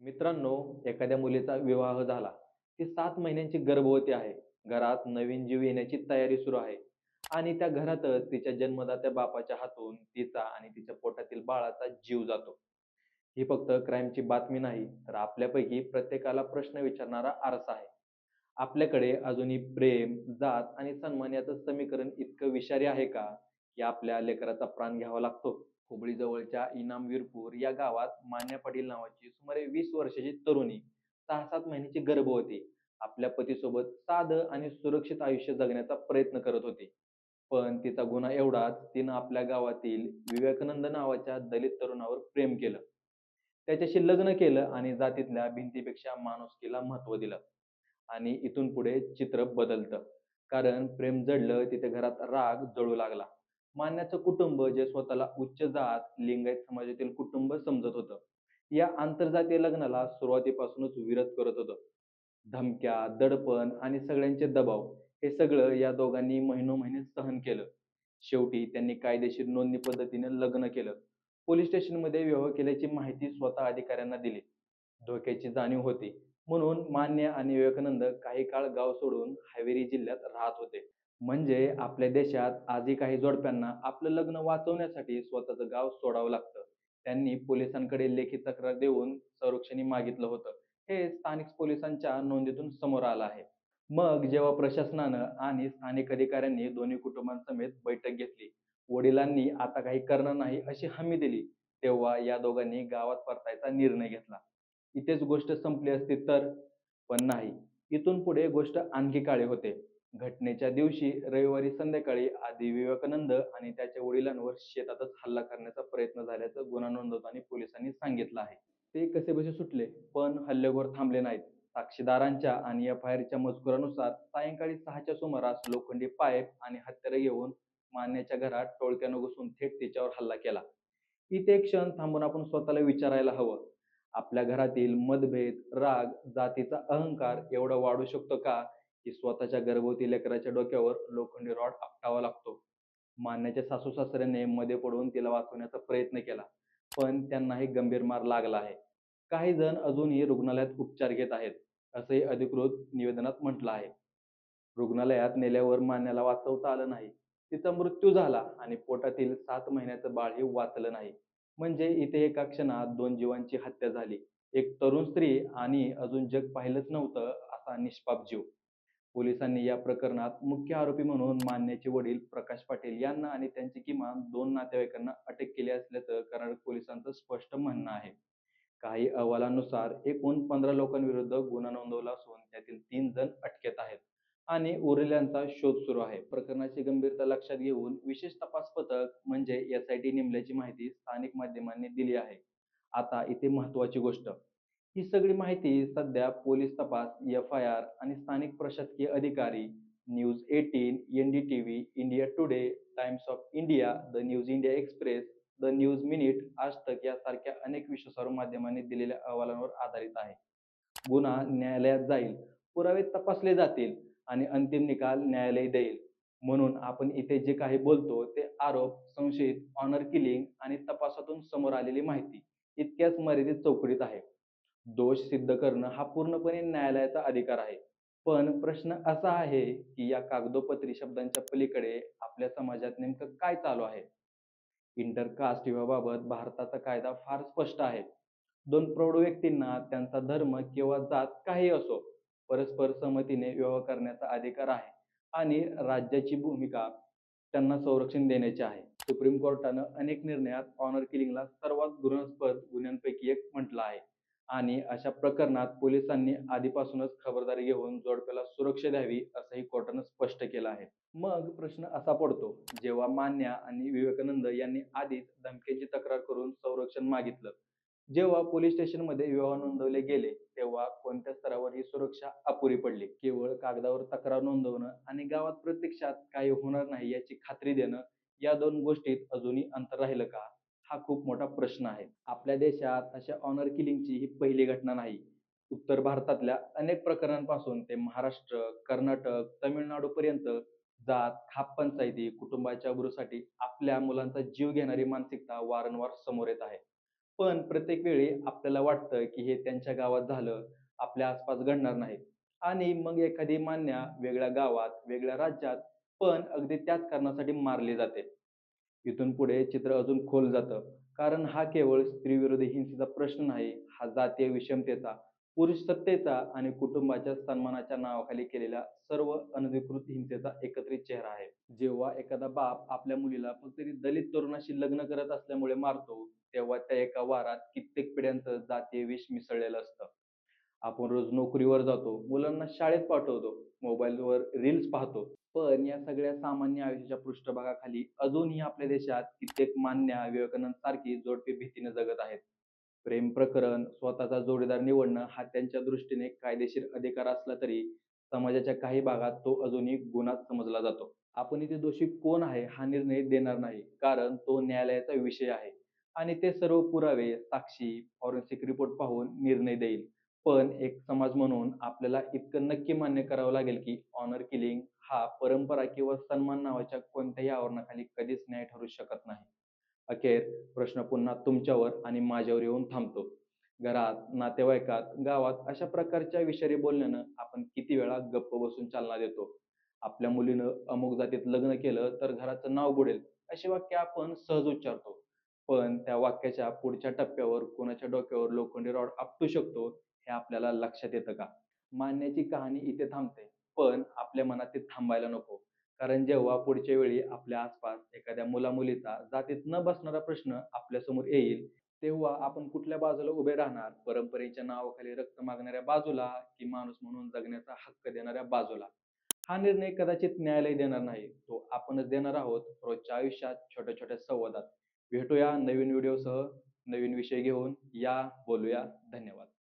मित्रांनो, एखाद्या मुलीचा विवाह झाला. ती सात महिन्यांची गर्भवती आहे. घरात नवीन जीव येण्याची तयारी सुरू आहे आणि त्या घरातच तिच्या जन्मदात्या बापाच्या हातून तिचा आणि तिच्या पोटातील बाळाचा जीव जातो. ही फक्त क्राईमची बातमी नाही, तर आपल्यापैकी प्रत्येकाला प्रश्न विचारणारा आरसा आहे. आपल्याकडे अजूनही प्रेम, जात आणि सन्मान याचं समीकरण इतकं विषारी आहे का, की आपल्या लेकराचा प्राण घ्यावा लागतो? हुबळीजवळच्या इनामवीरपूर या गावात मान्या पाटील नावाची सुमारे वीस वर्षाची तरुणी सहा सात महिन्याची गर्भवती आपल्या पतीसोबत साधं आणि सुरक्षित आयुष्य जगण्याचा प्रयत्न करत होती. पण तिचा गुन्हा एवढाच, तिनं आपल्या गावातील विवेकानंद नावाच्या दलित तरुणावर प्रेम केलं. त्याच्याशी लग्न केलं आणि जातीतल्या भिंतीपेक्षा माणुसकीला महत्त्व दिलं. आणि इथून पुढे चित्र बदलतं. कारण प्रेम जडलं तिथे घरात राग जळू लागला. मान्याचं कुटुंब जे स्वतःला उच्च जात, लिंगायत समाजातील कुटुंब समजत होतं, या आंतरजातीय लग्नाला सुरुवातीपासूनच विरोध करत होतं. धमक्या, दडपण आणि सगळ्यांचे दबाव हे सगळं या दोघांनी महिनो महिने सहन केलं. शेवटी त्यांनी कायदेशीर नोंदणी पद्धतीने लग्न केलं. पोलीस स्टेशनमध्ये विवाह केल्याची माहिती स्वतः अधिकाऱ्यांना दिली. धोक्याची जाणीव होती म्हणून मान्य आणि विवेकानंद काही काळ गाव सोडून हावेरी जिल्ह्यात राहत होते. म्हणजे आपल्या देशात आजही काही जोडप्यांना आपलं लग्न वाचवण्यासाठी स्वतःचं गाव सोडावं लागतं. त्यांनी पोलिसांकडे लेखी तक्रार देऊन संरक्षणी मागितलं होतं. हे स्थानिक पोलिसांच्या नोंदीतून समोर आलं आहे. मग जेव्हा प्रशासनानं आणि स्थानिक अधिकाऱ्यांनी दोन्ही कुटुंबांसमेत बैठक घेतली, वडिलांनी आता काही करणार नाही अशी हमी दिली, तेव्हा या दोघांनी गावात परतायचा निर्णय घेतला. इथेच गोष्ट संपली असती तर? पण नाही. इथून पुढे गोष्ट आणखी काळी होते. घटनेच्या दिवशी रविवारी संध्याकाळी आधी विवेकानंद आणि त्याच्या वडिलांवर शेतातच हल्ला करण्याचा प्रयत्न झाल्याचं गुन्हा नोंदवताना पोलिसांनी सांगितलं आहे. ते कसेबसे सुटले, पण हल्लेखोर थांबले नाहीत. साक्षीदारांच्या आणि एफआयआरच्या मजकुरानुसार सायंकाळी सहाच्या सुमारास लोखंडी पाईप आणि हत्यारे घेऊन मान्याच्या घरात टोळक्यानं घुसून थेट तिच्यावर हल्ला केला. इथे एक क्षण थांबून आपण स्वतःला विचारायला हवं, आपल्या घरातील मतभेद, राग, जातीचा अहंकार एवढा वाढू शकतो का, की स्वतःच्या गर्भवती लेकराच्या डोक्यावर लोखंडी रॉड आपटावा लागतो? मान्याच्या सासू सासऱ्याने मध्ये पडून तिला वाचवण्याचा प्रयत्न केला, पण त्यांनाही गंभीर मार लागला आहे. काही जण अजूनही रुग्णालयात उपचार घेत आहेत, असंही अधिकृत निवेदनात म्हटलं आहे. रुग्णालयात नेल्यावर मान्याला वाचवता आलं नाही. तिचा मृत्यू झाला आणि पोटातील सात महिन्याचं बाळही वाचलं नाही. म्हणजे इथे एका क्षणात दोन जीवांची हत्या झाली. एक तरुण स्त्री आणि अजून जग पाहिलंच नव्हतं असा निष्पाप जीव. पोलिसांनी या प्रकरणात मुख्य आरोपी म्हणून मान्याचे वडील प्रकाश पाटील यांना आणि त्यांची किमान दोन नातेवाईकांना अटक केली असल्याचं कर्नाटक पोलिसांचं स्पष्ट म्हणणं आहे. काही अहवालांनुसार एकूण पंधरा लोकांविरुद्ध गुन्हा नोंदवला असून त्यातील तीन जण अटकेत आहेत आणि उरलेल्यांचा शोध सुरू आहे. प्रकरणाची गंभीरता लक्षात घेऊन विशेष तपास पथक म्हणजे एस आय टी नेमल्याची माहिती स्थानिक माध्यमांनी दिली आहे. आता इथे महत्वाची गोष्ट, ही सगळी माहिती सध्या पोलीस तपास, एफ आय आर आणि स्थानिक प्रशासकीय अधिकारी, News eighteen, NDTV, India Today, Times of India, the News India Express, the News Minute, Aaj Tak यासारख्या अनेक विश्वासार्ह माध्यमांनी दिलेल्या अहवालांवर आधारित आहे. गुन्हा न्यायालयात जाईल, पुरावे तपासले जातील आणि अंतिम निकाल न्यायालय देईल. म्हणून आपण इथे जे काही बोलतो ते आरोप, संशयित, ऑनर किलिंग आणि तपासातून समोर आलेली माहिती इतक्याच मर्यादित चौकटीत आहे. दोष सिद्ध करणं हा पूर्णपणे न्यायालयाचा अधिकार आहे. पण प्रश्न असा आहे की या कागदोपत्री शब्दांच्या पलीकडे आपल्या समाजात नेमकं काय चालू आहे? इंटरकास्ट विवाहाबाबत भारताचा कायदा फार स्पष्ट आहे. दोन प्रौढ व्यक्तींना त्यांचा धर्म किंवा जात काही असो, परस्पर सहमतीने विवाह करण्याचा अधिकार आहे आणि राज्याची भूमिका त्यांना संरक्षण देण्याची आहे. सुप्रीम कोर्टानं अनेक निर्णयात ऑनर किलिंगला सर्वात घृणास्पद गुन्ह्यांपैकी एक म्हटलं आहे आणि अशा प्रकरणात पोलिसांनी आधीपासूनच खबरदारी घेऊन जोडप्याला सुरक्षा द्यावी असंही कोर्टानं स्पष्ट केलं आहे. मग प्रश्न असा पडतो, जेव्हा मान्या आणि विवेकानंद यांनी आधीच धमक्यांची तक्रार करून संरक्षण मागितलं, जेव्हा पोलीस स्टेशनमध्ये विवाह नोंदवले गेले, तेव्हा कोणत्या स्तरावर ही सुरक्षा अपुरी पडली? केवळ कागदावर तक्रार नोंदवणं आणि गावात प्रत्यक्षात काही होणार नाही याची खात्री देणं या दोन गोष्टीत अजूनही अंतर राहिलं का? हा खूप मोठा प्रश्न आहे. आपल्या देशात अशा ऑनर किलिंगची ही पहिली घटना नाही. उत्तर भारतातल्या अनेक प्रकरणांपासून ते महाराष्ट्र, कर्नाटक, तमिळनाडूपर्यंत जात, खाप पंचायती, कुटुंबाच्या गुरुसाठी आपल्या मुलांचा जीव घेणारी मानसिकता वारंवार समोर येत आहे. पण प्रत्येक वेळी आपल्याला वाटतं की हे त्यांच्या गावात झालं, आपल्या आसपास घडणार नाही आणि मग एखादी मान्या वेगळ्या गावात, वेगळ्या राज्यात, पण अगदी त्याच कारणासाठी मारली जाते. इथून पुढे चित्र अजून खोल जातं. कारण हा केवळ स्त्रीविरोधी हिंसेचा प्रश्न नाही, हा जातीय विषमतेचा, पुरुष सत्तेचा आणि कुटुंबाच्या सन्मानाच्या नावाखाली केलेल्या सर्व अनधिकृत हिंसेचा एकत्रित चेहरा आहे. जेव्हा एखादा बाप आपल्या मुलीला फक्त दलित तरुणाशी लग्न करत असल्यामुळे मारतो, तेव्हा त्या एका वारात कित्येक पिढ्यांचं जातीय विष मिसळलेलं असतं. आपण रोज नोकरीवर जातो, मुलांना शाळेत पाठवतो, मोबाईलवर रील्स पाहतो. पण या सगळ्या सामान्य आयुष्याच्या पृष्ठभागाखाली अजूनही आपल्या देशात कित्येक मान्या, विवेकानंद सारखी जोडपी भीतीने जगत आहेत. प्रेम प्रकरण, स्वतःचा जोडीदार निवडणं हा त्यांच्या दृष्टीने कायदेशीर अधिकार असला तरी समाजाच्या काही भागात तो अजूनही गुन्हात समजला जातो. आपण इथे दोषी कोण आहे हा निर्णय देणार नाही, कारण तो न्यायालयाचा विषय आहे आणि ते सर्व पुरावे, साक्षी, फॉरेन्सिक रिपोर्ट पाहून निर्णय देईल. पण एक समाज म्हणून आपल्याला इतकं नक्की मान्य करावं लागेल की ऑनर किलिंग हा परंपरा किंवा सन्मान नावाच्या कोणत्याही आवरणाखाली कधीच न्याय ठरू शकत नाही. अखेर प्रश्न पुन्हा तुमच्यावर आणि माझ्यावर येऊन थांबतो. घरात, नातेवाईकात, गावात अशा प्रकारच्या विषारी बोलण्यानं आपण किती वेळा गप्प बसून चालना देतो. आपल्या मुलीनं अमुक जातीत लग्न केलं तर घराचं नाव बुडेल, अशी वाक्य आपण सहज उच्चारतो. पण त्या वाक्याच्या पुढच्या टप्प्यावर कुणाच्या डोक्यावर लोखंडी रॉड आपटू शकतो, हे आपल्याला लक्षात येतं का? मान्याची कहाणी इथे थांबते, पण आपल्या मनात ते थांबायला नको. कारण जेव्हा पुढच्या वेळी आपल्या आसपास एखाद्या मुला-मुलीचा जातीत न बसणारा प्रश्न आपल्यासमोर येईल, तेव्हा आपण कुठल्या बाजूला उभे राहणार? परंपरेच्या नावाखाली रक्त मागणाऱ्या बाजूला की माणूस म्हणून जगण्याचा हक्क देणाऱ्या बाजूला? हा निर्णय कदाचित न्यायालय देणार नाही, तो आपणच देणार आहोत रोजच्या आयुष्यात छोट्या-छोट्या संवादात. भेटूया नवीन व्हिडिओसह, नवीन विषय घेऊन. या, बोलूया. धन्यवाद.